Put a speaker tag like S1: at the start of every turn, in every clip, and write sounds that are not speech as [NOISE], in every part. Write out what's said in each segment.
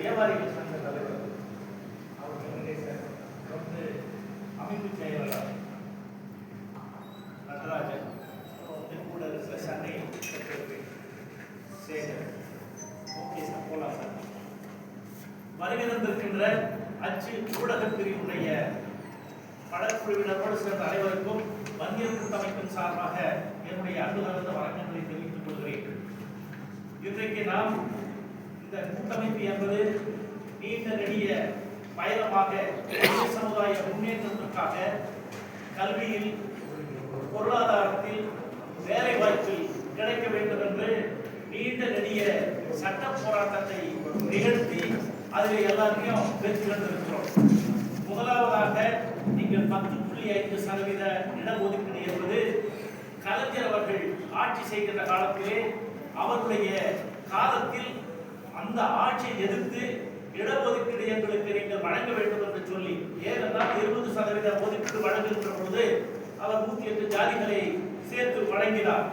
S1: வியாபாரிகள் சங்க தலைவர் அவர் வெங்கடேசன் வந்து அமைப்பு செயலாளர். நடராஜன். வந்து கூட இருக்கிற சென்னை சேகர். ஓகே சார் போலாம் சார். வருகை தந்திருக்கின்ற அச்சு ஊடக பிரிவுடைய படக்குழுவினரோடு சேர்ந்த அனைவருக்கும் வன்னியர் கூட்டமைப்பின் சார்பாக என்னுடைய அன்பு கலந்த வணக்கங்களை தெரிவித்துக் கொள்கிறேன். இன்றைக்கு நாம் கூட்டமைப்பு என்பது நீண்ட நெடிய பயணமாக சமுதாய முன்னேற்றத்திற்காக கல்வியில் பொருளாதாரத்தில் வேலை வாய்ப்பில் கிடைக்க வேண்டும் என்று நீண்ட நெடிய சட்ட போராட்டத்தை நிகழ்த்தி அதில் எல்லாத்தையும் வெற்றி கண்டிருக்கிறோம். முதலாவதாக நீங்கள் பத்து புள்ளி ஐந்து சதவீத இடஒதுக்கீடு என்பது கலைஞர் அவர்கள் ஆட்சி செய்கின்ற காலத்திலே அவருடைய காலத்தில் அந்த ஆட்சியை எதிர்த்து இடஒதுக்கீடு எங்களுக்கு நீங்கள் வழங்க வேண்டும் என்று சொல்லி ஏனென்றால் இருபது சதவீத ஒதுக்கீடு வழங்குகின்ற பொழுது அவர் நூத்தி எட்டு ஜாதிகளை சேர்த்து வழங்கினார்.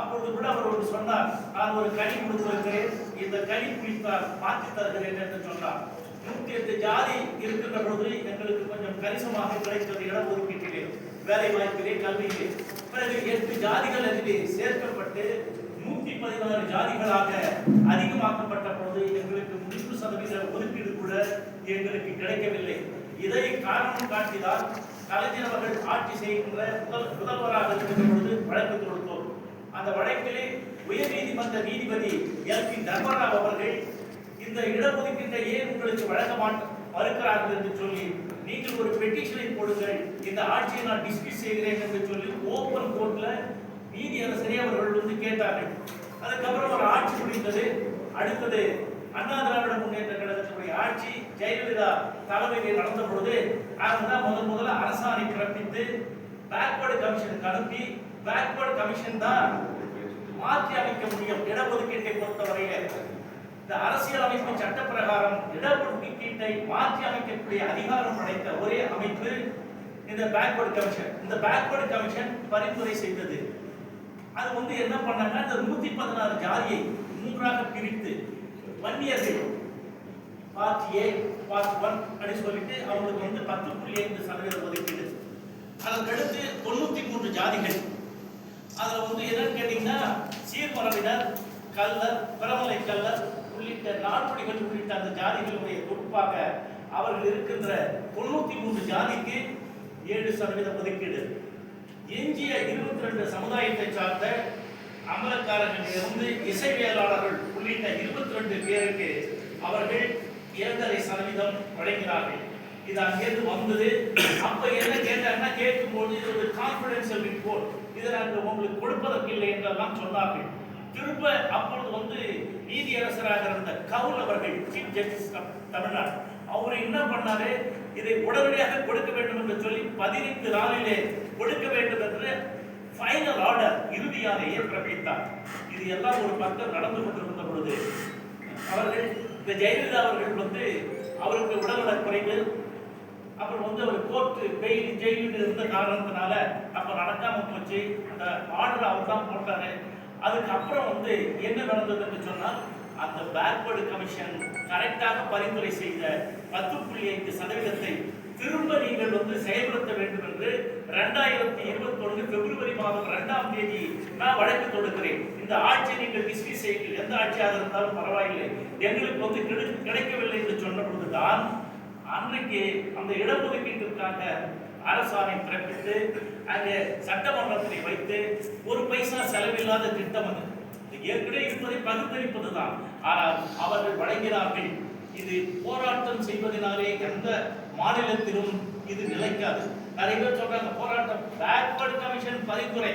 S1: அப்பொழுது கூட அவர் ஒன்று சொன்னார் நான் ஒரு கனி கொடுத்திருக்கிறேன் இந்த கனி குறித்தால் மாற்றி தருகிறேன் என்று சொன்னார். நூத்தி எட்டு ஜாதி இருக்கின்ற பொழுது எங்களுக்கு கொஞ்சம் கணிசமாக கிடைத்தது இடஒதுக்கீட்டிலே வேலை வாய்ப்பிலே கல்வியிலே. பிறகு எட்டு ஜாதிகள் அதிலே சேர்க்கப்பட்டு நூத்தி பதினாறு ஜாதிகளாக அதிகமாக்கப்பட்ட பொழுது எங்களுக்கு முடிப்பு சதவீத ஒதுக்கீடு கூட எங்களுக்கு கிடைக்கவில்லை. இதை காரணம் காட்டிதான் கலைஞர் அவர்கள் ஆட்சி செய்கின்ற முதல் முதல்வராக இருக்கின்ற பொழுது வழக்கு கொடுத்தோம் அந்த வழக்கிலே உயர் நீதிமன்ற நீதிபதி எல் பி தர்மராவ் அவர்கள் இந்த இடஒதுக்கீட்டை ஏன் உங்களுக்கு வழங்க மாட்ட மறுக்கிறார்கள்? என்று சொல்லி நீங்கள் ஒரு பெட்டிஷனை போடுங்கள். இந்த ஆட்சியை நான் டிஸ்மிஸ் செய்கிறேன் என்று சொல்லி ஓப்பன் கோர்ட்ல நீதியரசரே அவர்கள் வந்து கேட்டார்கள். அதுக்கப்புறம் ஒரு ஆட்சி முடிந்தது. அடுத்தது அண்ணா திராவிட முன்னேற்ற கழகத்தினுடைய ஆட்சி ஜெயலலிதா தலைமையில் நடந்த பொழுது அவங்க தான் முதல் முதல்ல அரசாணை பிறப்பித்து பேக்வர்டு கமிஷனுக்கு அனுப்பி பேக்வர்டு கமிஷன் தான் மாற்றி அமைக்க முடியும் இடஒதுக்கீட்டை பொறுத்தவரையில. இந்த அரசியல் அமைப்பு சட்ட பிரகாரம் இடஒதுக்கீட்டை மாற்றி அமைக்கக்கூடிய அதிகாரம் படைத்த ஒரே அமைப்பு இந்த பேக்வர்டு கமிஷன் இந்த பேக்வர்டு கமிஷன் பரிந்துரை செய்தது. அது வந்து என்ன பண்ணாங்க இந்த நூத்தி பதினாறு ஜாதியை மூன்றாக பிரித்து வன்னியர்கள் பார்ட் ஏ பார்ட் ஒன் அப்படின்னு சொல்லிட்டு அவங்களுக்கு வந்து பத்து புள்ளி ஐந்து சதவீத ஒதுக்கீடு. அதற்கடுத்து தொண்ணூத்தி மூன்று ஜாதிகள். அதுல வந்து என்னன்னு கேட்டீங்கன்னா சீர்மரபினர் கல்லர் பிரமலை கல்லர் உள்ளிட்ட நாட்படிகள் உள்ளிட்ட அந்த ஜாதிகளுடைய தொகுப்பாக அவர்கள் இருக்கின்ற தொண்ணூத்தி மூன்று ஜாதிக்கு ஏழு சதவீத ஒதுக்கீடு. எஞ்சிய இருபத்தி ரெண்டு சமுதாயத்தை சார்ந்த அமலக்காரர்கள் இருந்து இசைவியலாளர்கள் உள்ளிட்ட இருபத்தி ரெண்டு பேருக்கு அவர்கள் இரண்டரை சதவீதம் வழங்கினார்கள். இது அங்கேருந்து வந்தது. அப்ப என்ன கேட்டாங்கன்னா கேட்கும்போது இது ஒரு கான்பிடன்சியல் ரிப்போர்ட் இதை நாங்கள் உங்களுக்கு கொடுப்பதற்கு இல்லை என்றெல்லாம் சொன்னார்கள். திரும்ப அப்பொழுது வந்து நீதியரசராக இருந்த கவுல் அவர்கள் சீஃப் ஜஸ்டிஸ் தமிழ்நாடு. அவர் என்ன பண்ணாரு? இதை உடனடியாக கொடுக்க வேண்டும் என்று சொல்லி பதினைந்து நாளிலே கொடுக்க வேண்டும் என்று ஃபைனல் ஆர்டர் இறுதியாலேயே பிறப்பித்தார். இது எல்லாம் ஒரு பக்கம் நடந்து கொண்டிருந்த பொழுது அவர்கள் இந்த ஜெயலலிதா அவர்கள் வந்து அவருக்கு உடல்நலக் குறைவு அப்புறம் வந்து அவர் கோர்ட்டு பெயில் ஜெயிலில் இருந்த காரணத்தினால அப்ப நடக்காம போச்சு. அந்த ஆர்டர் அவர் தான் போட்டாரு. அதுக்கப்புறம் வந்து என்ன நடந்ததுன்னு சொன்னால் அந்த பேக்வர்டு கமிஷன் கரெக்டாக பரிந்துரை செய்த பத்து புள்ளி ஐந்து சதவீதத்தை திரும்ப நீங்கள் வந்து செயல்படுத்த வேண்டும் என்று ரெண்டாயிரத்தி இருபத்தி ஒன்று பிப்ரவரி மாதம் இரண்டாம் தேதி நான் வழக்கு தொடுக்கிறேன். இந்த ஆட்சி நீங்கள் டிஸ்மிஸ் செய்யுங்கள். எந்த ஆட்சியாக இருந்தாலும் பரவாயில்லை. எங்களுக்கு வந்து கிடை- கிடைக்கவில்லை என்று சொன்ன பொழுதுதான் அன்றைக்கு அந்த இடஒதுக்கீட்டிற்காக அரசாணை பிறப்பித்து அங்கே சட்டமன்றத்தை வைத்து ஒரு பைசா செலவில்லாத திட்டம் அது. ஏற்கனவே இருப்பதை பகிர்ந்தளிப்பதுதான் தான் ஆனால் அவர்கள் வழங்கினார்கள். இது போராட்டம் செய்வதனாலே எந்த மாநிலத்திலும் இது நிலைக்காது. நிறைய பேர் சொல்றாங்க போராட்டம் பேக்வர்டு கமிஷன் பரிந்துரை.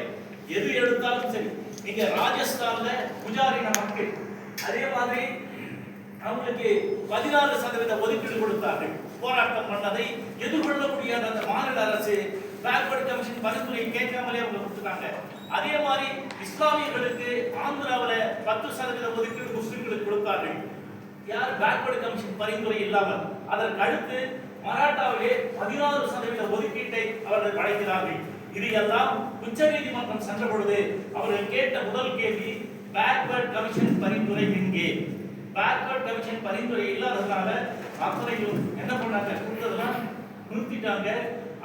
S1: எது எடுத்தாலும் சரி நீங்க ராஜஸ்தான்ல குஜாரின மக்கள் அதே மாதிரி அவங்களுக்கு பதினாறு சதவீத ஒதுக்கீடு கொடுத்தார்கள். போராட்டம் பண்ணதை எதிர்கொள்ள முடியாத அந்த மாநில அரசு. பேக்வர்டு கமிஷன் பரிந்துரை கேட்காமலே அவங்க கொடுத்துட்டாங்க. அதே மாதிரி இஸ்லாமியர்களுக்கு ஆந்திராவில் பத்து சதவீத ஒதுக்கீடு முஸ்லிம்களுக்கு கொடுத்தார்கள். யார் பேக்வர்ட் கமிஷன் பரிந்துரை இல்லாமல் அதற்கு அடுத்து மராட்டாவிலே பதினாறு சதவீத ஒதுக்கீட்டை அவர்கள் வழங்கினார்கள். இதையெல்லாம் உச்ச நீதிமன்றம் சென்ற பொழுது அவர்கள் கேட்ட முதல் கேள்வி பேக்வர்ட் கமிஷன் பரிந்துரை எங்கே? பேக்வர்ட் கமிஷன் பரிந்துரை இல்லாததுனால அத்தனையும் என்ன பண்ணாங்க? கொடுத்ததெல்லாம் நிறுத்திட்டாங்க.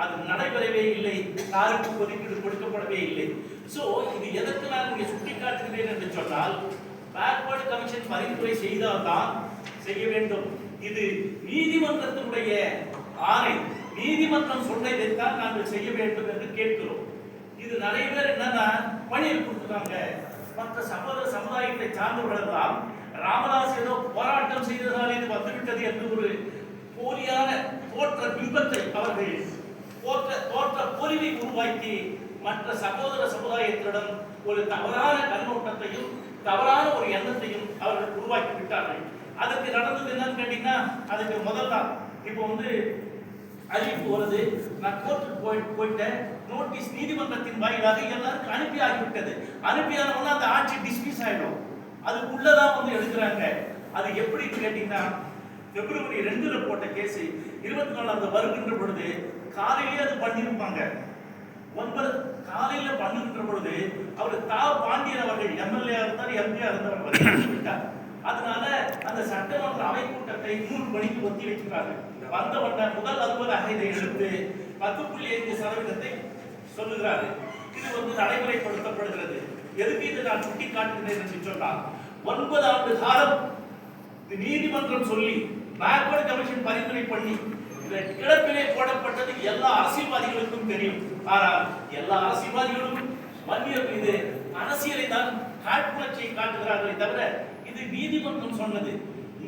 S1: அது நடைபெறவே இல்லை யாருக்கு ஒதுக்கீடு கொடுக்கப்படவே இல்லை. சோ இது எதற்கு நான் இங்கே சுட்டி காட்டுகிறேன் என்று சொன்னால் பேக்வர்ட் கமிஷன் பரிந்துரை செய்தால்தான் செய்ய வேண்டும். இது நீதிமன்றத்தினுடைய ஆணை. நீதிமன்றம் சொன்னதைத்தான் நாங்கள் செய்ய வேண்டும் என்று கேட்கிறோம். இது நிறைய பேர் என்னன்னா பணியில் கொடுத்துருக்காங்க மற்ற சகோதர சமுதாயத்தை சார்ந்தவர்களெல்லாம் ராமதாஸ் ஏதோ போராட்டம் செய்ததால் இது வந்துவிட்டது என்று ஒரு போலியான போற்ற பிம்பத்தை அவர்கள் தோற்ற தோற்ற பொறிவை உருவாக்கி மற்ற சகோதர சமுதாயத்திடம் ஒரு தவறான கண்ணோட்டத்தையும் தவறான ஒரு எண்ணத்தையும் அவர்கள் உருவாக்கி விட்டார்கள். அதுக்கு நடந்தது என்னன்னு கேட்டீங்கன்னா அதுக்கு முதல் இப்போ வந்து அறிவிப்பு வருது. நான் கோர்ட்டுக்கு போய் போயிட்டேன். நோட்டீஸ் நீதிமன்றத்தின் வாயிலாக எல்லாருக்கும் அனுப்பி ஆகிவிட்டது. அனுப்பியானவொன்னா அந்த ஆட்சி டிஸ்மிஸ் ஆயிடும். அதுக்குள்ளதான் வந்து எடுக்கிறாங்க அது எப்படின்னு கேட்டீங்கன்னா பிப்ரவரி ரெண்டுல போட்ட கேஸ் இருபத்தி நாலாவது வருகின்ற பொழுது காலையிலே அது பண்ணியிருப்பாங்க. ஒன்பது காலையில பண்ணுகின்ற பொழுது அவர் தா பாண்டியன் அவர்கள் எம்எல்ஏ இருந்தார் எம்பியா வந்து [COUGHS] விட்டார் அதனால அந்த சட்டமன்ற அவை கூட்டத்தை மூணு மணிக்கு ஒத்தி வைக்கிறாங்க வந்த உடனே முதல் அலுவலக இதை எடுத்து பத்து புள்ளி ஐந்து சதவீதத்தை சொல்லுகிறாரு. இது வந்து நடைமுறைப்படுத்தப்படுகிறது. எதுக்கு இது நான் சுட்டி காட்டுகிறேன் என்று சொன்னால் ஒன்பது ஆண்டு காலம் நீதிமன்றம் சொல்லி பேக்வர்ட் கமிஷன் பரிந்துரை பண்ணி கிடப்பிலே போடப்பட்டது எல்லா அரசியல்வாதிகளுக்கும் தெரியும். ஆனால் எல்லா அரசியல்வாதிகளும் வன்னிய இது அரசியலை தான் காட்புணர்ச்சியை காட்டுகிறார்களே தவிர இது நீதிமன்றம் சொன்னது.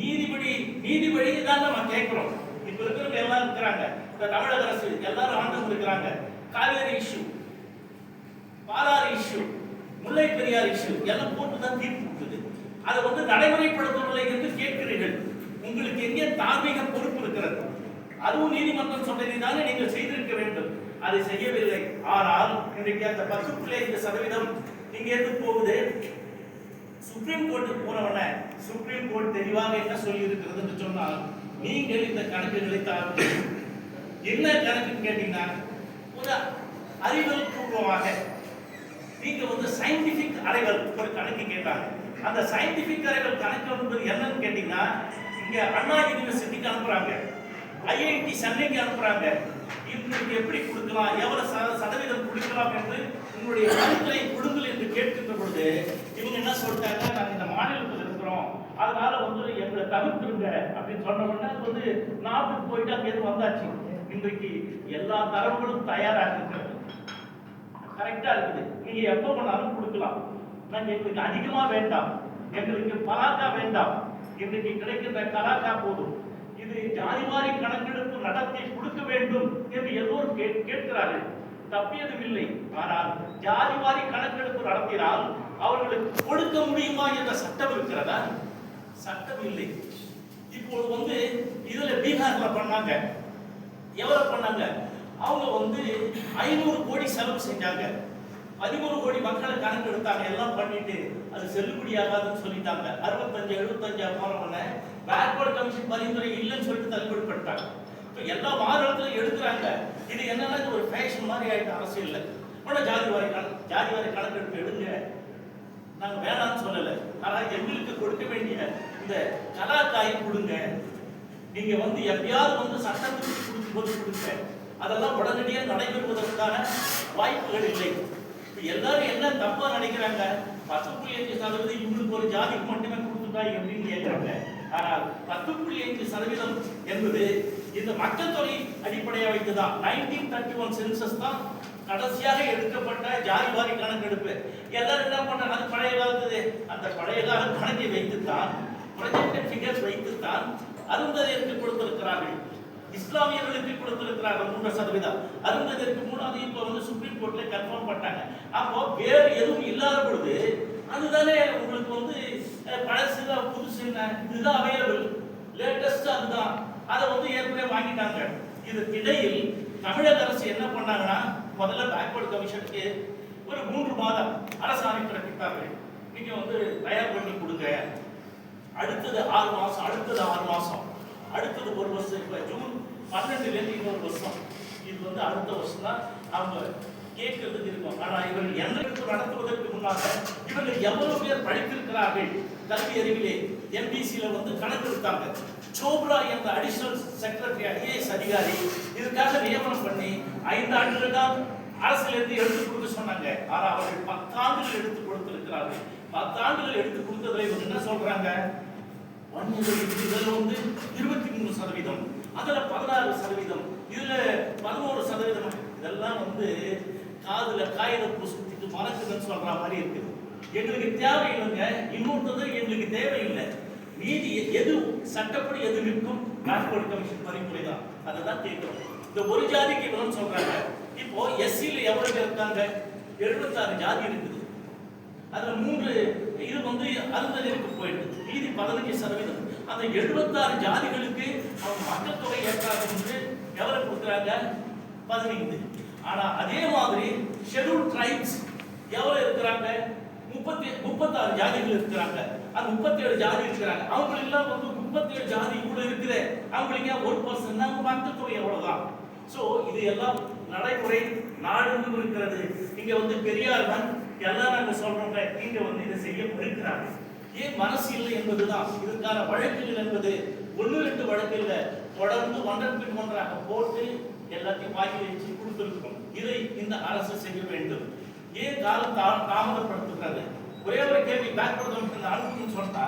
S1: நீதிபதி நீதிபதி தான் நம்ம கேட்கிறோம். இப்ப இருக்கிறவங்க எல்லாம் இருக்கிறாங்க. இந்த தமிழக அரசு எல்லாரும் ஆண்டு இருக்கிறாங்க. Kaveri issue Palar issue Mullai Periyar issue எல்லாம் போட்டு தான் தீர்ப்பு கொடுக்குது அதை வந்து நடைமுறைப்படுத்தவில்லை என்று கேட்கிறீர்கள். உங்களுக்கு எங்கே தார்மீக பொறுப்பு இருக்கிறது? அதுவும் நீதிமன்றம் சொன்னதை நீங்கள் செய்திருக்க வேண்டும். அதை செய்யவில்லை. ஆனால் இன்றைக்கு அந்த பத்து புள்ளி ஐந்து சதவீதம் இங்கே இருந்து போகுது. சுப்ரீம் கோர்ட்டுக்கு போனவன சுப்ரீம் கோர்ட் தெளிவாக என்ன சொல்லி இருக்கிறதுன்னு சொன்னால் நீங்கள் இந்த கணக்குகளை தாங்க என்ன கணக்குன்னு கேட்டீங்கன்னா ஒரு அறிவியல் பூர்வமாக நீங்க வந்து சயின்டிபிக் அறைகள் ஒரு கணக்கு கேட்டாங்க. அந்த சயின்டிபிக் அறைகள் கணக்கு என்பது என்னன்னு கேட்டீங்கன்னா இங்க அண்ணா யூனிவர்சிட்டிக்கு அனுப்புறாங்க. ஐஐடி சென்னைக்கு அனுப்புறாங்க. இவங்களுக்கு எப்படி கொடுக்கலாம்? எவ்வளவு சதவீதம் கொடுக்கலாம் என்று உங்களுடைய மனுக்களை கொடுங்கள் என்று கேட்கின்ற பொழுது இவங்க என்ன சொல்லிட்டாங்க? நாங்க இந்த மாநிலத்தில் இருக்கிறோம். அதனால வந்து எங்களை தவிர்த்துருங்க அப்படின்னு சொன்ன உடனே அது வந்து நாட்டுக்கு போயிட்டு அங்கேருந்து வந்தாச்சு. இன்றைக்கு எல்லா தரவுகளும் தயாராக இருக்கிறது கரெக்டா இருக்குது. நீங்க எப்ப வேணாலும் கொடுக்கலாம். நாங்கள் எங்களுக்கு அதிகமா வேண்டாம். எங்களுக்கு பலாக்கா வேண்டாம். இன்றைக்கு கிடைக்கின்ற கலாக்கா போதும். இது ஜாதிவாரி கணக்கெடுப்பு நடத்தி கொடுக்க வேண்டும் என்று எல்லோரும் கேட்கிறார்கள். தப்பியதும் இல்லை ஆனால் ஜாதிவாரி கணக்கெடுப்பு நடத்தினால் அவர்களுக்கு கொடுக்க முடியுமா என்ற சட்டம் இருக்கிறதா? சட்டம் இல்லை இப்போது வந்து இதுல பீகார்ல பண்ணாங்க. எவ்வளவு பண்ணாங்க? அவங்க வந்து ஐநூறு கோடி செலவு செஞ்சாங்க. பதிமூணு கோடி மக்களை கணக்கு எடுத்தாங்க எல்லாம் பண்ணிட்டு அது செல்லுபடியாகாதுன்னு சொல்லிட்டாங்க. அறுபத்தஞ்சு எழுபத்தஞ்சா போறவன பேக்வர்ட் கமிஷன் பரிந்துரை இல்லைன்னு சொல்லிட்டு தள்ளுபடி பண்ணிட்டாங்க. இப்போ எல்லா மாநிலத்திலும் எடுக்கிறாங்க. இது என்னன்னா இது ஒரு ஃபேஷன் மாதிரி ஆயிட்டு அரசியல் உடனே ஜாதி வாரி கணக்கு ஜாதி வாரி கணக்கெடுப்பு எடுங்க. நாங்க வேணாம்னு சொல்லல. ஆனா எங்களுக்கு கொடுக்க வேண்டிய இந்த கலாக்காய் கொடுங்க. நீங்க வந்து எப்பயாவது வந்து சட்டத்துக்கு கொடுக்கும்போது கொடுங்க. அதெல்லாம் உடனடியாக நடைபெறுவதற்கான வாய்ப்புகள் இல்லை. இப்போ எல்லாரும் என்ன தப்பா நினைக்கிறாங்க? பத்து புள்ளி அஞ்சு சதவீதம் இவங்களுக்கு ஒரு ஜாதிக்கு மட்டுமே கொடுத்துட்டா எப்படின்னு கேட்குறாங்க ஆனால் பத்து புள்ளி ஐந்து சதவீதம் என்பது இந்த மக்கள் தொகை அடிப்படையாக வைத்துதான். நைன்டீன் தேர்ட்டி ஒன் சென்சஸ் தான் கடைசியாக எடுக்கப்பட்ட ஜாதி வாரி கணக்கெடுப்பு. எல்லாரும் என்ன பண்ணாங்க? அது பழைய காலத்து அந்த பழைய கால கணக்கை வைத்துத்தான் ப்ரொஜெக்டட் ஃபிகர்ஸ் வைத்துத்தான் அருந்ததிற்கு கொடுத்திருக்கிறார்கள். இஸ்லாமியர்களுக்கு கொடுத்திருக்கிறார்கள் மூன்று சதவீதம். அருந்ததிற்கு மூணாவது இப்போ வந்து சுப்ரீம் கோர்ட்ல கன்ஃபார்ம் பண்ணாங்க அப்போ வேறு எதுவும் இல்லாத பொழுது அதுதானே உங்களுக்கு வந்து பழசுல புதுசு என்ன இதுதான் அவைலபிள் லேட்டஸ்ட் அதுதான். அதை வந்து ஏற்கனவே வாங்கிட்டாங்க. இதுக்கிடையில் தமிழக அரசு என்ன பண்ணாங்கன்னா முதல்ல பேக்வர்டு கமிஷனுக்கு ஒரு மூன்று மாதம் அரசாணை பிறப்பித்தார்கள் நீங்க வந்து தயார் பண்ணி கொடுங்க. அடுத்தது ஆறு மாசம் அடுத்தது ஆறு மாசம். அடுத்தது ஒரு வருஷம் இப்ப ஜூன் பன்னெண்டுல இருந்து இன்னொரு வருஷம். இது வந்து அடுத்த வருஷம் தான் அவங்க கேட்கிறது இருக்கும். ஆனால் இவர்கள் எண்ணெடுப்பு நடத்துவதற்கு முன்னாக இவர்கள் எவ்வளவு பேர் படித்திருக்கிறார்கள்? கல்வி அறிவிலே எம்பிசியில் வந்து கணக்கு எடுத்தாங்க. சோப்ரா என்ற அடிஷனல் செக்ரட்டரி ஐஏஎஸ் அதிகாரி இதுக்காக நியமனம் பண்ணி ஐந்து ஆண்டுகள் தான் அரசிலிருந்து எடுத்து கொடுக்க சொன்னாங்க. ஆனால் அவர்கள் பத்தாண்டுகள் எடுத்து கொடுத்திருக்கிறார்கள். பத்தாண்டுகள் எடுத்து கொடுத்ததுல இவங்க என்ன சொல்றாங்க? இதில் வந்து இருபத்தி மூணு சதவீதம் அதுல பதினாறு சதவீதம் இதுல பதினோரு சதவீதம். இதெல்லாம் வந்து காதுல காகித புசுத்திட்டு மறக்குதுன்னு சொல்ற மாதிரி இருக்குது. எங்களுக்கு தேவையில்லைங்க இன்னொருத்தது எங்களுக்கு தேவையில்லை. நீதி எது சட்டப்படி எது நிற்கும் பேக்வர்ட் கமிஷன் பரிந்துரை தான். அதை தான் கேட்கிறோம். இந்த ஒரு ஜாதிக்கு இவ்வளவு சொல்றாங்க. இப்போ எஸ்சியில் எவ்வளவு பேர் இருக்காங்க? எழுபத்தாறு ஜாதி இருக்குது. அதுல மூன்று இது வந்து அருந்ததிற்கு போயிடுது. மீதி பதினஞ்சு சதவீதம். அந்த எழுபத்தாறு ஜாதிகளுக்கு அவங்க மக்கள் தொகை ஏற்றாக வந்து எவ்வளவு கொடுக்குறாங்க? பதினைந்து. ஆனா அதே மாதிரி ஷெட்யூல் ட்ரைப்ஸ் எவ்வளவு இருக்கிறாங்க? முப்பத்தி முப்பத்தாறு ஜாதிகள் இருக்கிறாங்க. அந்த முப்பத்தேழு ஜாதி இருக்கிறாங்க. அவங்களெல்லாம் வந்து முப்பத்தேழு ஜாதி கூட இருக்குது. அவங்களுக்கு ஒரு பர்சன் தான் மக்கள் தொகை எவ்வளவுதான்? ஸோ இது எல்லாம் நடைமுறை நாடு இருக்கிறது. இங்க வந்து பெரியார் தான் எல்லாம் நாங்க சொல்றோங்க. இங்க வந்து இதை செய்ய மறுக்கிறாங்க. ஏன் மனசு இல்லை என்பதுதான். இதுக்கான வழக்குகள் என்பது ஒன்று ரெண்டு வழக்கு இல்லை. தொடர்ந்து ஒன்றன் பின் ஒன்றாக போட்டு எல்லாத்தையும் வாங்கி வச்சு கொடுத்திருக்கிறோம். இதை இந்த அரசு செய்ய வேண்டும். ஏன் காலம் தா- தாமதப்படுத்துகிறது. ஒரே ஒரு கேள்வி பேக்வர்ட் கமிஷன் அனுப்புன்னு சொன்னா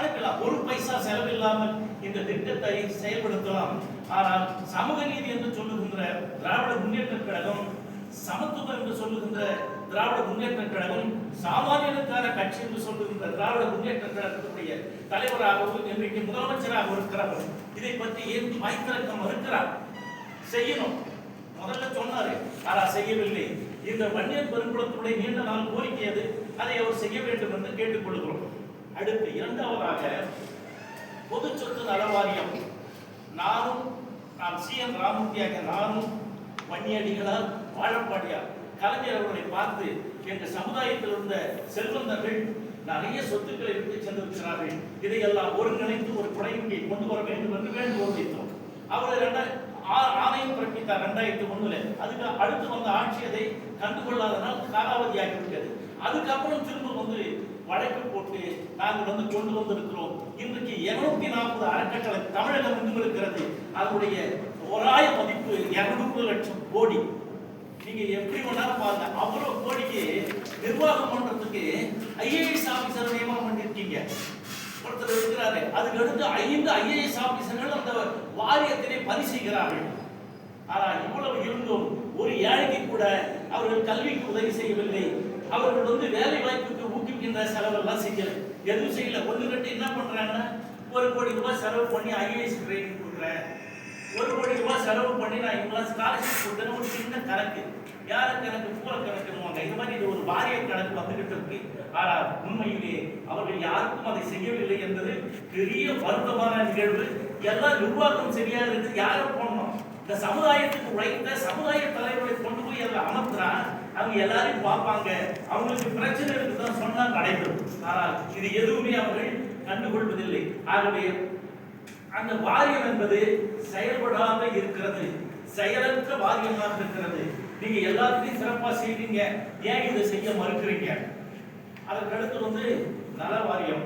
S1: அனுப்பலாம் ஒரு பைசா செலவில்லாமல் இந்த திட்டத்தை செயல்படுத்தலாம். ஆனால் சமூக நீதி என்று சொல்லுகின்ற திராவிட முன்னேற்ற கழகம் சமத்துவம் என்று சொல்லுகின்ற திராவிட முன்னேற்ற கழகம் சாமானியனுக்கான கட்சி என்று சொல்லுகின்ற திராவிட முன்னேற்ற கழகத்துடைய தலைவராகவும் இன்றைக்கு முதலமைச்சராக இருக்கிறவர் இதை பற்றி ஏன் வாய்த்திறக்க மறுக்கிறார் செய்யணும். முதல்ல சொன்னாரு ஆனா செய்யவில்லை. இந்த வன்னியர் பெருங்குளத்துடைய நீண்ட நாள் கோரிக்கை அது அதை அவர் செய்ய வேண்டும் என்று கேட்டுக்கொள்கிறோம். அடுத்து இரண்டாவதாக பொது சொத்து நல வாரியம் நானும் நான் சி. என். ராமூர்த்தியாக நானும் வன்னியடிகளால் வாழப்பாடியார். கலைஞர் அவர்களை பார்த்து எங்கள் சமுதாயத்தில் இருந்த செல்வந்தர்கள் நிறைய சொத்துக்களை விட்டு சென்றிருக்கிறார்கள் இதையெல்லாம் ஒருங்கிணைந்து ஒரு குறைமுகை கொண்டு வர வேண்டும் என்று வேண்டுகோள் வைத்தோம் அவர் ரெண்டாய் ஆணையம் பிறப்பித்தார் ரெண்டாயிரத்தி ஒண்ணுல. அதுக்கு அடுத்து வந்த ஆட்சி அதை கண்டுகொள்ளாதனால் காலாவதியாகி விட்டது அதுக்கப்புறம் திரும்ப வந்து வழக்கு போட்டு நாங்கள் வந்து கொண்டு வந்திருக்கிறோம். இன்றைக்கு இருநூத்தி நாற்பது அறக்கட்டளை தமிழகம் எங்கும் இருக்கிறது அதனுடைய ஒராய மதிப்பு இருநூறு லட்சம் கோடி. நீங்க எப்படி வேணாலும் பாருங்க. அவ்வளவு கோடிக்கு நிர்வாகம் பண்றதுக்கு ஐஏஎஸ் ஆபீசர் நியமனம் பண்ணிருக்கீங்க. ஒருத்தர் இருக்கிறாரு அதுக்கு அடுத்து ஐந்து ஐஏஎஸ் ஆபீசர்கள் அந்த வாரியத்திலே பணி செய்கிறார்கள். ஆனா இவ்வளவு இருந்தும் ஒரு ஏழைக்கு கூட அவர்கள் கல்விக்கு உதவி செய்யவில்லை. அவர்கள் வந்து வேலை வாய்ப்புக்கு ஊக்குவிக்கின்ற செலவெல்லாம் செய்யல. எதுவும் செய்யல. ஒன்று கட்டி என்ன பண்றாங்கன்னா ஒரு கோடி ரூபாய் செலவு பண்ணி ஐஏஎஸ் ட்ரைனிங் கொடுக்குறேன். ஒரு கோடி ரூபாய் செலவு பண்ணி நான் இவங்களாம் ஸ்காலர்ஷிப் கொடுத்தேன்னு ஒரு சின்ன கணக்கு. யார கணக்கு? பூர கணக்குவாங்க இது மாதிரி இது ஒரு வாரிய கணக்கு வந்துகிட்டு இருக்கு. ஆனால் உண்மையிலே அவர்கள் யாருக்கும் அதை செய்யவில்லை என்பது பெரிய வருத்தமான நிகழ்வு. எல்லாம் நிர்வாகம் சரியா இருக்கு யாரை போடணும் இந்த சமுதாயத்துக்கு உழைத்த சமுதாய தலைவர்களை கொண்டு போய் அதில் அமர்த்தினா அவங்க எல்லாரையும் பார்ப்பாங்க. அவங்களுக்கு பிரச்சனை இருக்குதான் சொன்னால் நடைபெறும். ஆனால் இது எதுவுமே அவர்கள் கண்டுகொள்வதில்லை. ஆகவே அந்த வாரியம் என்பது செயல்படாம இருக்கிறது. செயலற்ற வாரியமாக இருக்கிறது. நீங்க எல்லாத்தையும் சிறப்பா செய்றீங்க ஏன் இதை செய்ய மறுக்கிறீங்க? அதற்கு அடுத்து வந்து நல வாரியம்.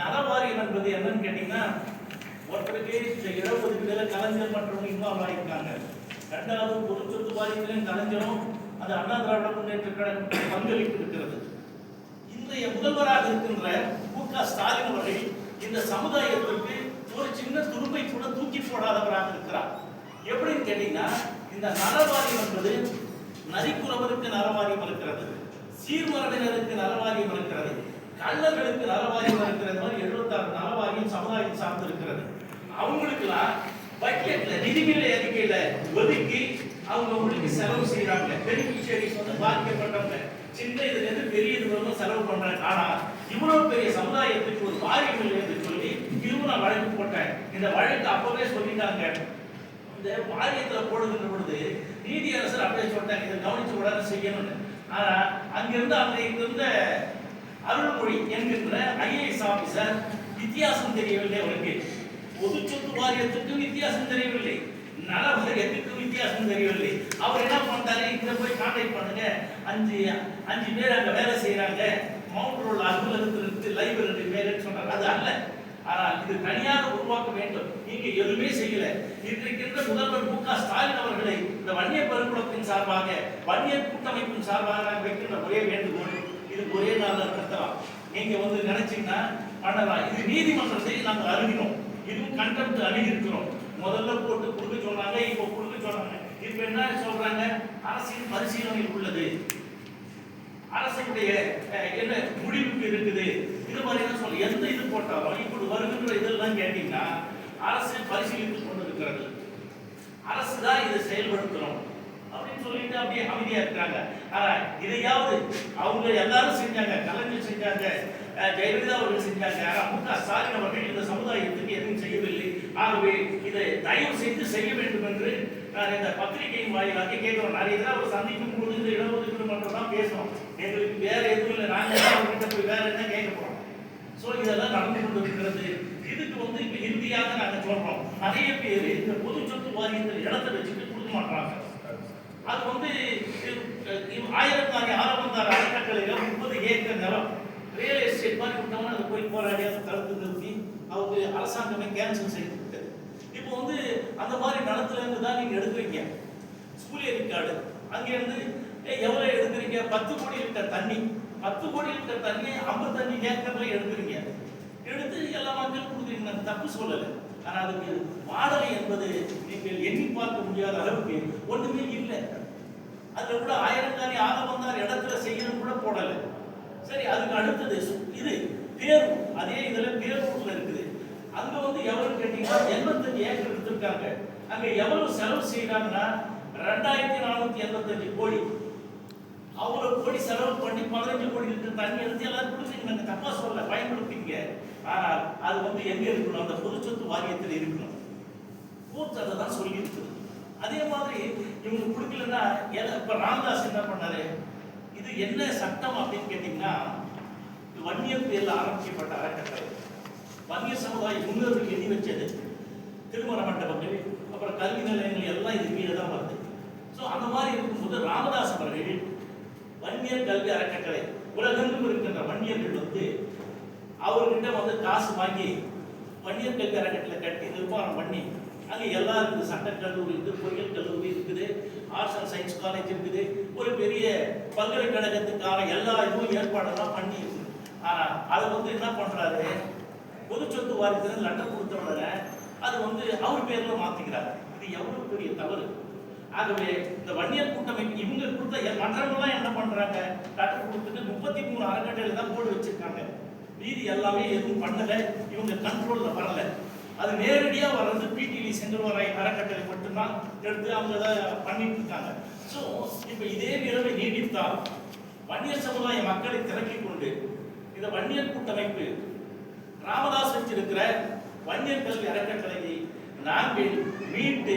S1: நல வாரியம் என்பது என்னன்னு கேட்டீங்கன்னா ஒருத்தருக்கு இந்த இடஒதுக்கீடுல கலைஞர் மற்றவங்க இன்வால்வ் ஆகியிருக்காங்க ரெண்டாவது பொது சொத்து வாரியத்திலும் கலைஞரும் அது அண்ணா திராவிட முன்னேற்ற கழகம் பங்களிப்பு இருக்கிறது இன்றைய முதல்வராக இருக்கின்ற மு க ஸ்டாலின் அவர்கள் இந்த சமுதாயத்திற்கு ஒரு சின்ன துரும்பை கூட தூக்கி போடாதவராக இருக்கிறார் எப்படின்னு கேட்டீங்கன்னா இந்த நலவாரியம் என்பது நரிக்குறவருக்கு நலவாரியம் இருக்கிறது சீர்மரபினருக்கு நலவாரியம் இருக்கிறது கள்ளர்களுக்கு நலவாரியம் இருக்கிறது மாதிரி எழுபத்தாறு நலவாரியம் சமுதாயம் சார்ந்து இருக்கிறது அவங்களுக்குலாம் பட்ஜெட்ல நிதிநிலை அறிக்கையில ஒதுக்கி அவங்க அவங்களுக்கு செலவு செய்யறாங்க பெனிஃபிஷியரிஸ் வந்து பாதிக்கப்பட்டவங்க சின்ன இதுல இருந்து பெரிய இதுல செலவு பண்றாங்க. ஆனா இவ்வளவு பெரிய சமுதாயத்துக்கு ஒரு பாரியம் இல்லை என்று இதுவும் நான் வழக்கு போட்டேன். இந்த வழக்கு அப்பவே சொல்லிட்டாங்க. இந்த வாரியத்துல போடுகின்ற பொழுது நீதியரசர் அப்படியே சொல்லிட்டாங்க இதை கவனிச்சு உடனே செய்யணும்னு. ஆனா அங்கிருந்து அங்க இருந்த அருள்மொழி என்கின்ற ஐஏஎஸ் ஆபீசர் வித்தியாசம் தெரியவில்லை அவருக்கு. பொது சொத்து வாரியத்துக்கு வித்தியாசம் தெரியவில்லை. நல வாரியத்துக்கு வித்தியாசம் தெரியவில்லை. அவர் என்ன பண்ணாரு இங்க போய் கான்டாக்ட் பண்ணுங்க. அஞ்சு அஞ்சு பேர் அங்க வேலை செய்யறாங்க மவுண்ட் ரோல் அலுவலகத்தில் லைப்ரரி பேருன்னு சொன்னாங்க. அது அல்ல. ஆனால் இது தனியாக உருவாக்க வேண்டும். நீங்க எதுவுமே செய்யல. இன்றைக்கின்ற முதல்வர் மு க. ஸ்டாலின் அவர்களை இந்த வன்னிய பெருங்குளத்தின் சார்பாக வன்னிய கூட்டமைப்பின் சார்பாக நாங்கள் வைக்கின்ற ஒரே வேண்டுகோள் இது ஒரே நாளில் நடத்தலாம். நீங்க வந்து நினைச்சீங்கன்னா பண்ணலாம் இது நீதிமன்றத்தை நாங்கள் அணுகினோம். இதுவும் கண்டெம்ட் அணுகிருக்கிறோம் முதல்ல போட்டு கொடுக்க சொன்னாங்க இப்போ கொடுக்க சொன்னாங்க. இப்போ என்ன சொல்றாங்க? அரசின் பரிசீலனையில் உள்ளது. அரசுடைய என்ன முடிவுக்கு இருக்குது? இது மாதிரி தான் சொல்லி. எந்த இது போட்டாலும் இப்படி வருகின்ற இதெல்லாம் கேட்டீங்கன்னா அரசு பரிசீலித்துக் கொண்டிருக்கிறது. அரசு தான் இதை செயல்படுத்தணும். அப்படின்னு சொல்லிட்டு அப்படியே அமைதியா இருக்காங்க. ஆனா இதையாவது அவங்க எல்லாரும் செஞ்சாங்க. கலைஞர் செஞ்சாங்க ஜெயலலிதா அவர்கள் செஞ்சாங்க. ஆனா மு க ஸ்டாலின் அவர்கள் இந்த சமுதாயத்துக்கு எதுவும் செய்யவில்லை. ஆகவே இதை தயவு செய்து செய்ய வேண்டும் என்று நான் இந்த பத்திரிகையின் வாயிலாக கேட்கிறோம். நிறைய தடவை அவர் சந்திக்கும் பொழுது இந்த இடஒதுக்கீடு மட்டும் தான் பேசணும் எங்களுக்கு வேற எதுவும் இல்லை நாங்க தான் அவர்கிட்ட போய் வேற என்ன கேட்க போறோம் சோ இதெல்லாம் நடந்து கொண்டிருக்கிறது. இதுக்கு வந்து இப்ப இந்தியாவை நாங்கள் சொல்றோம். நிறைய பேர் இந்த பொது சொத்து வாரியத்தில் இடத்தை வச்சுட்டு கொடுக்க மாட்டாங்க அது வந்து ஆயிரத்தாரி ஆரம்பத்தார் அறக்கட்டளையில முப்பது ஏக்கர் நிலம் ரியல் எஸ்டேட் மாதிரி விட்டவங்க அதை போய் போராடி அதை தடுத்து நிறுத்தி அவங்க அரசாங்கமே கேன்சல் செய்து விட்டது. இப்போ வந்து அந்த மாதிரி நிலத்துலேருந்து தான் நீங்கள் எடுக்கிறீங்க. சூரிய கார்டு அங்கேருந்து இருந்து எடுக்கிறீங்க? பத்து கோடி லிட்டர் தண்ணி. பத்து கோடி லிட்டர் தண்ணி ஐம்பத்தஞ்சு ஏக்கர்ல எடுக்கிறீங்க. எடுத்து எல்லா மக்களுக்கும் கொடுக்குறீங்க. நான் தப்பு சொல்லலை. ஆனா அதுக்கு வாடகை என்பது நீங்கள் எண்ணி பார்க்க முடியாத அளவுக்கு ஒண்ணுமே இல்லை. அதுல கூட ஆயிரங்காரி ஆக வந்தார் இடத்துல செய்யணும் கூட போடலை. சரி அதுக்கு அடுத்தது சு- இது பேரூர். அதே இதுல பேரூர்ல இருக்குது. அங்க வந்து எவ்வளவு கேட்டீங்கன்னா எண்பத்தஞ்சு ஏக்கர் எடுத்திருக்காங்க. அங்க எவ்வளவு செலவு செய்யறாங்கன்னா ரெண்டாயிரத்தி நானூத்தி எண்பத்தஞ்சு கோடி. அவ்வளவு கோடி செலவு பண்ணி பதினஞ்சு கோடி லிட்டர் தண்ணி எடுத்து எல்லாரும் கொடுத்தீங்க நாங்கள் தப்பா சொல்ல பயன்படுத்திங்க ஆனால் அது வந்து எங்க இருக்கணும்? அந்த பொது சொத்து வாரியத்தில் இருக்கணும். கோர்ட் அதை தான் சொல்லி அதே மாதிரி இவங்க கொடுக்கலன்னா எதை- இப்ப ராமதாஸ் என்ன பண்ணாரு? இது என்ன சட்டம் அப்படின்னு கேட்டீங்கன்னா இது வன்னியர் பேர்ல ஆரம்பிக்கப்பட்ட அறக்கட்டளை. வன்னிய சமுதாய முன்னோர்கள் எண்ணி வச்சது. திருமண மண்டபங்கள் அப்புறம் கல்வி நிலையங்கள் எல்லாம் இது கீழே தான் வருது. ஸோ அந்த மாதிரி இருக்கும்போது ராமதாஸ் அவர்கள் வன்னியர் கல்வி அறக்கட்டளை. உலகெங்கும் இருக்கின்ற வன்னியர்கள் வந்து அவர்கிட்ட வந்து காசு வாங்கி வன்னியர் கல்வி அறக்கட்டளை கட்டி நிர்மாணம் பண்ணி அங்கே எல்லாம் இருக்குது சட்ட கல்லூரி இருக்குது பொறியியல் கல்லூரி இருக்குது ஆர்ட்ஸ் அண்ட் சயின்ஸ் காலேஜ் இருக்குது ஒரு பெரிய பல்கலைக்கழகத்துக்கான எல்லா இதுவும் ஏற்பாடெல்லாம் பண்ணி. ஆனால் அதை வந்து என்ன பண்ணுறாரு பொது சொத்து வாரியத்தில் லெட்டர் கொடுத்த உடனே அது வந்து அவர் பேரில் மாற்றிக்கிறாரு இது எவ்வளோ பெரிய தவறு? ஆகவே இந்த வன்னியர் கூட்டமைப்பு இவங்க கொடுத்த மன்றங்கள்லாம் என்ன பண்றாங்க? லெட்டர் கொடுத்துட்டு முப்பத்தி மூணு அறக்கட்டளை தான் போர்டு வச்சிருக்காங்க. மீதி எல்லாமே எதுவும் பண்ணல. இவங்க கண்ட்ரோல்ல வரல. அது நேரடியா வர்றது பிடிவி செங்கல்வராய் அறக்கட்டளை மட்டும்தான் எடுத்து அவங்க தான் பண்ணிட்டு இருக்காங்க. ஸோ இப்போ இதே நிலைமை நீடித்தால் வன்னியர் சமுதாய மக்களை திரட்டிக் கொண்டு இந்த வன்னியர் கூட்டமைப்பு ராமதாஸ் வச்சிருக்கிற வன்னியர் கல்வி அறக்கட்டளையை நாங்கள் மீட்டு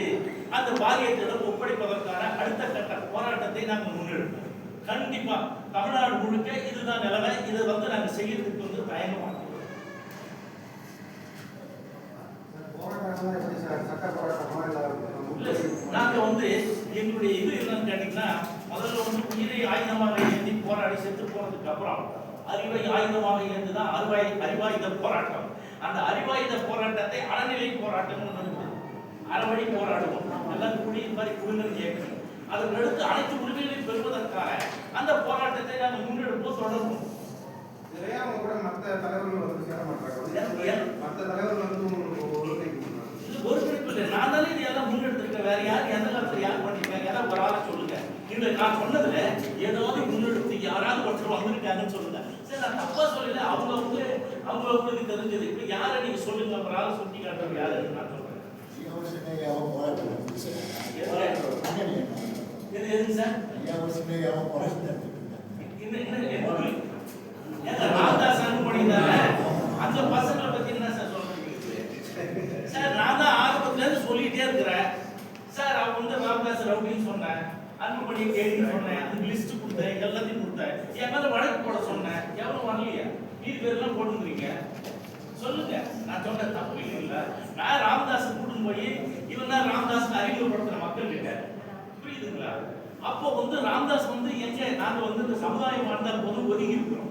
S1: அந்த வாரியத்திடம் ஒப்படைப்பதற்கான அடுத்த கட்ட போராட்டத்தை நாங்கள் முன்னெடுப்போம் கண்டிப்பா தமிழ்நாடு முழுக்க இதுதான் நிலைமை. இதை வந்து நாங்கள் செய்யறதுக்கு வந்து தயங்க மாட்டோம் நாங்க வந்து எங்களுடைய இது என்னன்னு கேட்டீங்கன்னா முதல்ல வந்து உயிரை ஆயுதமாக ஏந்தி போராடி செத்து போனதுக்கு அப்புறம் அறிவை ஆயுதமாக ஏந்து தான் அறுவாய் அறிவாயுத போராட்டம். அந்த அறிவாயுத போராட்டத்தை அறநிலை போராட்டம் இருக்குது அறவழி போராடுவோம். எல்லாம் குடி இந்த மாதிரி குழுங்கள் கேட்கணும். அதற்கு அடுத்து அனைத்து உரிமைகளையும் பெறுவதற்காக அந்த போராட்டத்தை நாங்கள் முன்னெடுப்போம் தொடர்வோம்.
S2: ஏன் அவங்க கூட மத்த தலைவர்கள் வந்து சேர மாட்டாங்க? மத்த தலைவர்கள் வந்து
S1: இல்லை நான் தானே இது எல்லாம் முன்னெடுத்திருக்கேன். வேற யார் எந்த காலத்துல யார் பண்ணிருக்காங்க யாராவது ஒரு ஆளை சொல்லுங்க. இந்த நான் சொன்னதுல ஏதாவது முன்னெடுத்து யாராவது ஒருத்தர் வந்திருக்காங்கன்னு சொல்லுங்க. சரி நான் தப்பா சொல்லல. அவங்க அவங்க அவங்க அவங்களுக்கு தெரிஞ்சது. இப்ப யாரை நீங்க சொல்லுங்க? ஒரு ஆளை காட்டுறது யாருன்னு நான் சொல்றேன் எது எதுங்க சார் இந்த என்ன என்ன ஏங்க ராமதாஸ் அனுப்பி அந்த பசங்களை பத்தி என்ன சார் சொல்றீங்க சார் நான் தான் ஆரம்பத்துல இருந்து சொல்லிட்டே இருக்கிறேன் சார் அவன் வந்து ராமதாஸ் ரவுடின்னு சொன்னேன் அன்புமணி கேள்வி சொன்னேன் அதுக்கு லிஸ்ட் கொடுத்தேன் எல்லாத்தையும் கொடுத்தேன் என் மேல வழக்கு போட சொன்னேன் எவனும் வரலையா நீதி பேர்லாம் போட்டுக்கிறீங்க சொல்லுங்க நான் சொன்ன தப்பு இல்லை நான் ராமதாஸ் கூட்டின்னு போய் இவன் தான் ராம்தாஸ் அறிமுகப்படுத்துற மக்கள் கிட்ட. புரியுதுங்களா? அப்போ வந்து ராம்தாஸ் வந்து எங்க நாங்க வந்து இந்த சமுதாயம் வாழ்ந்த போதும் ஒதுங்கி இருக்கிறோம்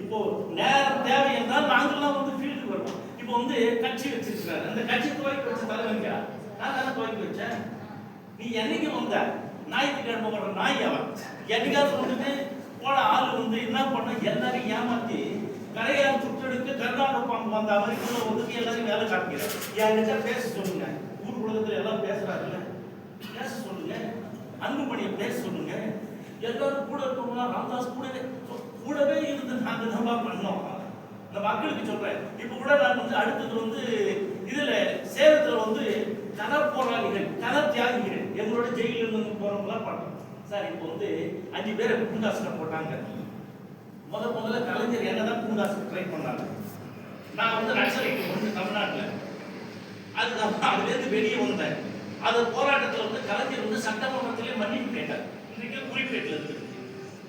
S1: இப்போ நேரம் தேவை என்றால் நாங்கள்லாம் வந்து ஃபீல்டுக்கு வருவோம். இப்போ வந்து கட்சி வச்சிருக்கிறாரு. அந்த கட்சி துவக்கி வச்ச தலைவங்க நான் தானே துவக்கி வச்சேன். நீ என்னைக்கு வந்த? ஞாயிற்றுக்கிழமை போடுற நாய் அவன். என்னைக்காவது வந்துட்டு போன ஆள் வந்து என்ன பண்ண? எல்லாரையும் ஏமாத்தி கரையான் சுற்றெடுத்து கர்நாடக பாம்பு வந்த மாதிரி உள்ள ஒதுக்கி எல்லாரையும் வேலை காட்டுகிறேன் என்கிட்ட பேச சொல்லுங்க. ஊர் உலகத்துல எல்லாம் பேசுறாருல்ல. பேச சொல்லுங்க. அன்புமணியை பேச சொல்லுங்க. எல்லாரும் கூட இருக்கவங்களா ராமதாஸ் கூடவே கூடவே இருந்து நாங்கள் தான் பண்ணோம். இந்த மக்களுக்கு சொல்றேன். இப்போ கூட நான் வந்து அடுத்தது வந்து இதுல சேலத்துல வந்து கதை போராளிகள் கதை தியாகிகள் எங்களோட ஜெயிலில் இருந்து போறவங்களாம் பண்றோம் சார் இப்போ வந்து அஞ்சு பேரை குண்டாசனம் போட்டாங்க. முதல் முதல்ல கலைஞர் என்னதான் பூங்காசு ட்ரை பண்ணாங்க நான் வந்து நக்சலைட் ஒன்று தமிழ்நாட்டில் அதுக்கப்புறம் அதுலேருந்து வெளியே வந்தேன். அது போராட்டத்தில் வந்து கலைஞர் வந்து சட்டமன்றத்திலே மன்னிப்பு கேட்டார். இன்றைக்கு குறிப்பேட்டில் இருக்கு.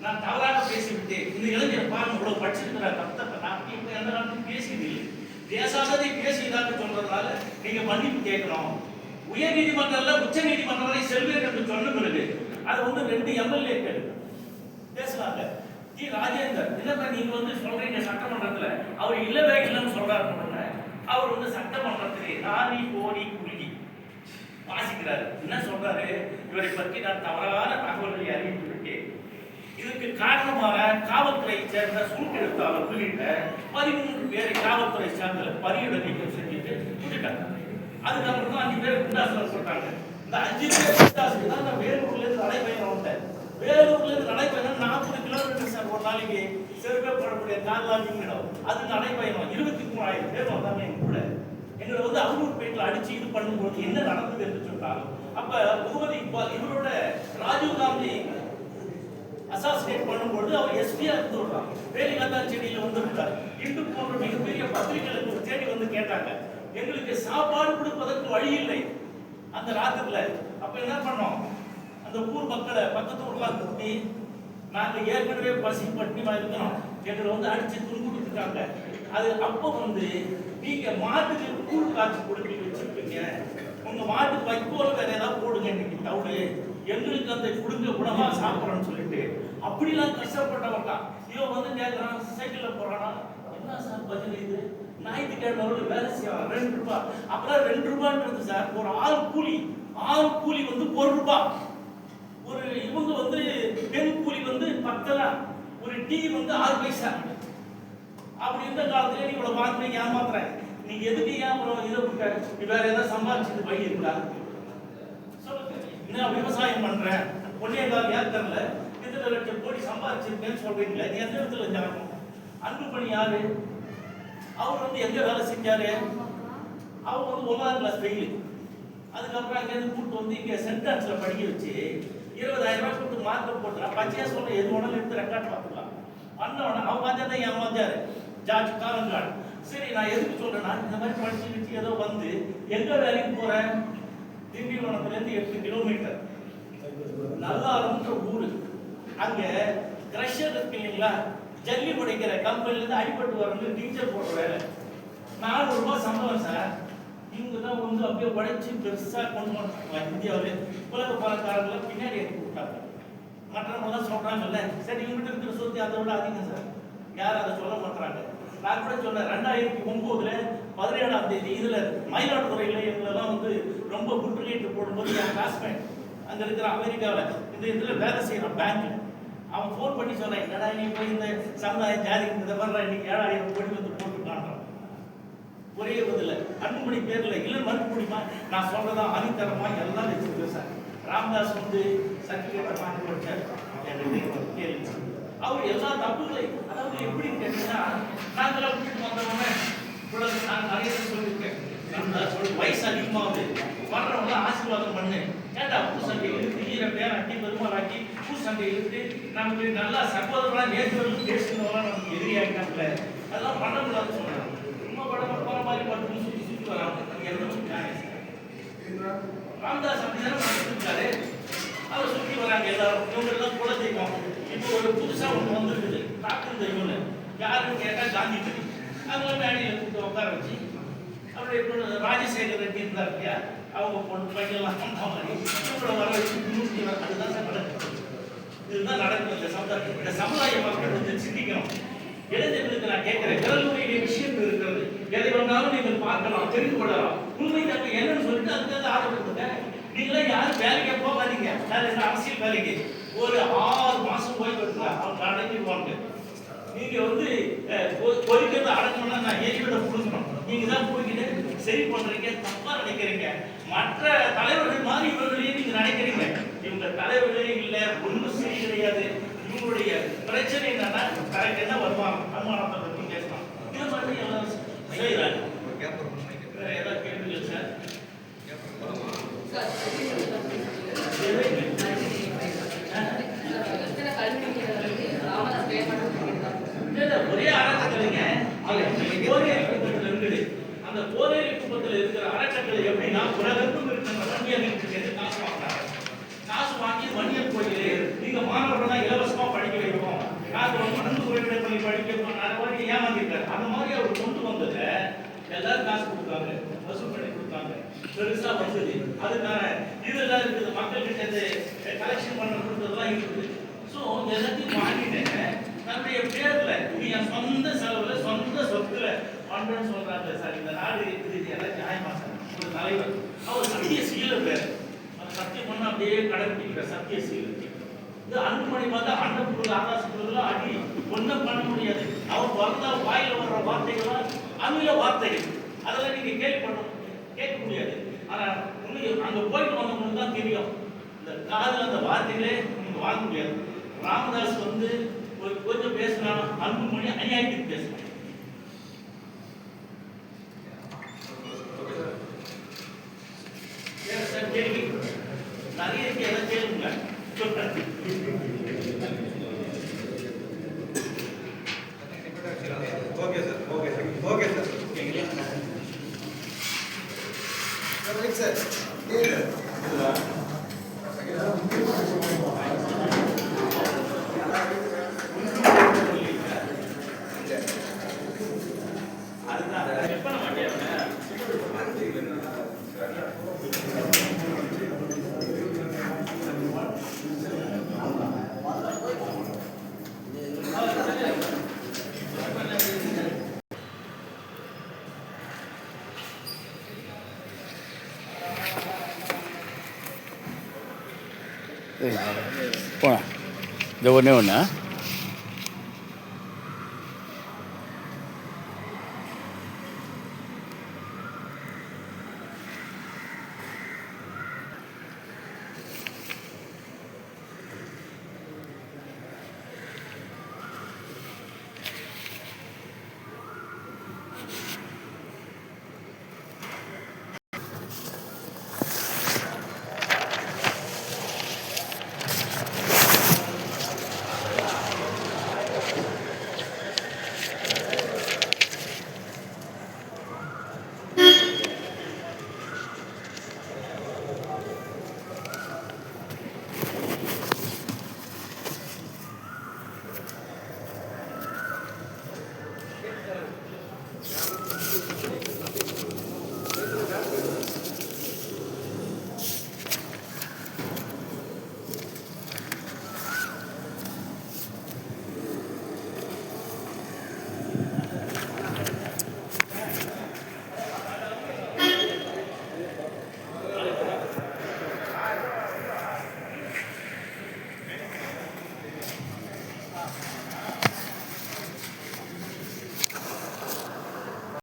S1: நான் தவறாக பேசிவிட்டேன். இந்த இளைஞர் பாருங்க இவ்வளவு படிச்சிருக்கிறார் தப்பு நான் இப்போ எந்த நாட்டும் பேசியது இல்லை பேசாததை பேசியதாக சொல்றதுனால நீங்க மன்னிப்பு கேட்கணும். உயர் நீதிமன்றம்ல உச்ச நீதிமன்றம் செல்வீர்கள் என்று சொன்ன பிறகு அது வந்து ரெண்டு எம்எல்ஏக்கள் பேசுவாங்க ஜி ராஜேந்தர் இல்லப்பா நீங்க வந்து சொல்றீங்க சட்டமன்றத்துல அவர் இல்லவே இல்லைன்னு சொல்றாரு அவர் வந்து சட்டமன்றத்திலே நாரி கோடி குறுகி வாசிக்கிறாரு. என்ன சொல்றாரு? இவரை பற்றி நான் தவறான தகவல்களை அறிவித்து இதுக்கு காரணமாக காவல்துறை சேர்ந்த சுருக்கெழுத்தாளர் உள்ளிட்ட பதிமூன்று பேரை காவல்துறை சார்ந்த பணியிட நீக்கம் செஞ்சுட்டு விட்டுட்டாங்க அதுக்கப்புறம் அஞ்சு பேர் குண்டாசுல சொல்றாங்க இந்த அஞ்சு பேர் குண்டாசுக்கு தான் நான் வேலூர்ல இருந்து நடைபயணம் வந்தேன் வேலூர்ல இருந்து நடைபயணம் நாற்பது கிலோமீட்டர் சார் ஒரு நாளைக்கு செருப்பே போடக்கூடிய கார்லாங்கிங் இடம் அது நடைபயணம் இருபத்தி மூணாயிரம் பேர் வந்தாங்க எங்க கூட. எங்களை வந்து அவலூர்பேட்டில் அடிச்சு இது பண்ணும்போது என்ன நடந்தது என்று சொன்னால் அப்ப முகமது இக்பால் இவரோட ராஜீவ் காந்தி அசாசினேட் பண்ணும்போது அவர் எஸ்பியா இருந்து விடுறாங்க வேலிகாந்தா செடியில வந்து விட்டார் இந்து போன்ற மிகப்பெரிய பத்திரிகைகளுக்கு தேடி வந்து கேட்டாங்க. எங்களுக்கு சாப்பாடு கொடுப்பதற்கு வழி இல்லை. அந்த ராத்திரில அப்ப என்ன பண்ணோம்? அந்த ஊர் மக்களை பக்கத்து ஊர்லாம் கூட்டி நாங்க ஏற்கனவே பசி பட்டினிமா இருக்கிறோம். எங்களை வந்து அடிச்சு இருக்காங்க. அது அப்போ வந்து நீங்க மாட்டுக்கு கூழ் காய்ச்சி கொடுத்து வச்சிருப்பீங்க. உங்க மாட்டுக்கு வைக்கோல் வேற ஏதாவது போடுங்க இன்னைக்கு தவிடு. எங்களுக்கு அந்த கொடுங்க உணவா சாப்பிடறோம்னு சொல்லிட்டு. அப்படிலாம் கஷ்டப்பட்டவன் தான். இவன் வந்து கேட்கறான் சைக்கிள்ல போறானா? என்ன சார் பதில் இது? ஞாயிற்றுக்கிழமை வேலை செய்யலாம் ரெண்டு ரூபாய் அப்புறம் ரெண்டு ரூபான்றது சார் ஒரு ஆள் கூலி. ஆள் கூலி வந்து ஒரு ரூபாய் ஒரு இவங்க வந்து பெண் கூலி வந்து பத்தலா ஒரு டீ வந்து ஆறு பைசா. அப்படி இருந்த காலத்துல நீ இவ்வளவு வாங்க ஏமாத்துற. நீ எதுக்கு ஏன் இதை விட்ட நீ வேற ஏதாவது சம்பாதிச்சது வழி இருக்கா? சொல்லுங்க. நான் விவசாயம் பண்றேன்? ஒன்னே கால் ஏக்கர்ல இத்தனை லட்சம் கோடி சம்பாதிச்சிருக்கேன்னு சொல்றீங்களே நீ எந்த இடத்துல ஜாகும் அன்புமணி யாரு? அவர் வந்து எங்க வேலை செஞ்சாரு? அவர் வந்து ஒன்பதாம் கிளாஸ் ஃபெயிலு அதுக்கப்புறம் அங்கேருந்து கூப்பிட்டு வந்து இங்கே சென்டான்ஸில் படிக்க வச்சு இருபதாயிரம் ரூபாய் கொடுத்து மார்க் போட்டுறான் பச்சையாக சொல்ல எது வேணாலும் எடுத்து ரெக்கார்ட் பார்த்துக்கலாம். அண்ணன் அவன் பார்த்தா தான் என் வந்தாரு. ஜார்ஜ் காலங்காடு சரி நான் எதுக்கு சொல்றேன்னா இந்த மாதிரி படிச்சு வச்சு ஏதோ வந்து எங்க வேலைக்கு போறேன் திண்டிவனத்துலேருந்து எட்டு கிலோமீட்டர் நல்லாரம்ன்ற ஊரு. அங்க கிரஷர் இருக்கு இல்லைங்களா? ஜல்லி உடைக்கிற கம்பெனில இருந்து அடிபட்டு வரவங்க டீச்சர் போடுற வேலை. நானூறு ரூபாய் சம்பளம் சார். இவங்க தான் வந்து அப்படியே உடைச்சு பெருசாக கொண்டு வந்தாங்க இந்தியாவிலே உலக பணக்காரங்களை பின்னாடி எடுத்து விட்டாங்க. மற்றவங்களாம் சொல்கிறாங்கல்ல சரி இவங்ககிட்ட இருக்கிற சொத்து அதை விட அதிகம் சார். யாரும் அதை சொல்ல மாட்டாங்க நான் கூட சொன்னேன் ரெண்டாயிரத்தி ஒம்போதுல பதினேழாம் தேதி இதில் மயிலாடுதுறையில் எங்களெல்லாம் வந்து ரொம்ப குற்றீட்டு போடும்போது என் கிளாஸ்மேட் அங்கே இருக்கிற அமெரிக்காவில் இந்த இதில் வேலை செய்கிறான் பேங்க்கில் அவன் ஃபோன் பண்ணி சொன்னான் என்னடா நீ போய் இந்த சமுதாய ஜாதி இந்த மாதிரி இன்னைக்கு ஏழாயிரம் கோடி வந்து போட்டு ஒரே இதில் அன்புமணி பேரில் இல்லை மறுக்க முடியுமா நான் சொல்றதா ஆணித்தரமா எல்லாம் வச்சிருக்கேன் சார். ராமதாஸ் வந்து சர்டிஃபிகேட்டை வாங்கி வச்சார் எனக்கு கேள்வி. அவர் எல்லா தப்புகளை அதாவது எப்படி கேட்டீங்கன்னா நாங்களாம் வீட்டுக்கு வந்தவங்க இவ்வளவு நான் நிறைய பேர் சொல்லியிருக்கேன். வயசு அதிகமாகுது. வர்றவங்க ஆசீர்வாதம் பண்ணு. ஏண்டா பூ சண்டை இழுத்து ஈர பேராக்கி பெருமாளாக்கி பூ சண்டை இழுத்து நமக்கு நல்லா சகோதரர்களா நேற்று வந்து பேசுனவங்களாம் நமக்கு எதிரியாகிட்டாங்களே அதெல்லாம் பண்ணக்கூடாதுன்னு சொன்னாங்க மாதிரி மட்டும் சுற்றி சுற்றி வராங்க. அது என்ன நியாயம் ராமதாஸ் அப்படிதானே பண்ணிருக்காரு அவர் சுற்றி வராங்க எல்லாரும். இவங்க எல்லாம் குல தெய்வம் இப்போ ஒரு புதுசா ஒன்று வந்திருக்குது. டாக்டர் தெய்வம்னு. யாருன்னு கேட்டா காந்தி தெய்வம் அதெல்லாம் மேடையில் கூப்பிட்டு உட்கார வச்சு அப்படி இப்போ ராஜசேகர் ரெட்டி இருந்தார் இல்லையா? அவங்க பொண்ணு பையன்லாம் அந்த மாதிரி. இவங்களை வர வச்சு நூற்றி அதுதான் சார் இதுதான் நடக்கும் இந்த சமுதாயம். இந்த சமுதாய மக்கள் வந்து சிந்திக்கணும். இளைஞர்களுக்கு நான் கேட்கிறேன். விரலுடைய விஷயம் இருக்கிறது. எதை வேணாலும் நீங்கள் பார்க்கலாம் தெரிந்து கொள்ளலாம் உண்மை தப்பு என்னன்னு சொல்லிட்டு அதுக்காக ஆதரவு நீங்களே யாரும் வேலைக்கே போகாதீங்க. வேற இந்த அரசியல் வேலைக்கு? ஒரு ஆறு மாசம் போய் வருங்க அவங்க அடங்கிடுவாங்க நீங்க வந்து பொறிக்கிறது கொ- அடக்கணும்னா நான் எரிவிட கொடுக்கணும் நீங்க தான் போய்கிட்டு சரி பண்றீங்க தப்பா நினைக்கிறீங்க. மற்ற தலைவர்கள் மாதிரி இவர்களையும் நீங்க நினைக்கிறீங்க. இவங்க தலைவர்களே இல்ல ஒண்ணும் சரி கிடையாது இவங்களுடைய பிரச்சனை என்னன்னா கரெக்ட் என்ன வருவாங்க. அனுமானத்தை பத்தி பேசலாம். இது மாதிரி எல்லாம் செய்யறாங்க வேற ஏதாவது சார் ஒரே அந்த குப்பத்தில் இருக்கிற எப்படின்னா காசு காசு நீங்க மாணவர்கள்லாம் இலவசமா படிக்க வைக்கணும். நாங்க வந்து அன்பு உறவினர் படிக்கணும் அந்த மாதிரி ஏமாத்திருக்காரு அந்த மாதிரி அவர் கொண்டு வந்ததை எல்லாரும் காசு கொடுத்தாங்க வசூல் பண்ணி கொடுத்தாங்க. பெருசா வந்தது அதுக்கான இதெல்லாம் இருக்குது. மக்கள் கிட்ட கலெக்ஷன் பண்ண கொடுத்ததெல்லாம் இருக்குது. ஸோ எல்லாத்தையும் வாங்கிட்டேன் தன்னுடைய பேர்ல இது என் சொந்த செலவுல சொந்த சொத்துல பண்றேன்னு சொல்றாங்க சார். இந்த நாடு இருக்குது இது எல்லாம் நியாயமா சார். ஒரு தலைவர். அவர் சத்திய சீல பேர் அந்த சத்தியம் பண்ண அப்படியே கடைபிடிக்கிற சத்திய சீல இது அன்புமணி பார்த்தா அண்டப்புள்ள பொருள் அடி. ஒன்றும் பண்ண முடியாது. அவர் பிறந்தா வாயில வர்ற வார்த்தைகள்லாம் அமில வார்த்தைகள். அதெல்லாம் நீங்க கேள்விப்படணும். கேட்க முடியாது. ஆனா உண்மையை அங்க போயிட்டு வந்தவங்களுக்கு தான் தெரியும். இந்த காதல் அந்த வார்த்தைகளே நீங்க வாங்க முடியாது. ராமதாஸ் வந்து ஒரு கொஞ்சம் பேசினா மொழி அநியாயத்துக்கு பேசுகிறேன் ஏன் சார் கேள்வி நிறைய இருக்கு எல்லாம் கேளுங்க சொல்றேன்
S3: okay sir okay sir okay sir sir
S1: அதுதான் எப்ப நம்ம கேட்பேன்
S4: போனா இந்த ஒன்றே ஒன்று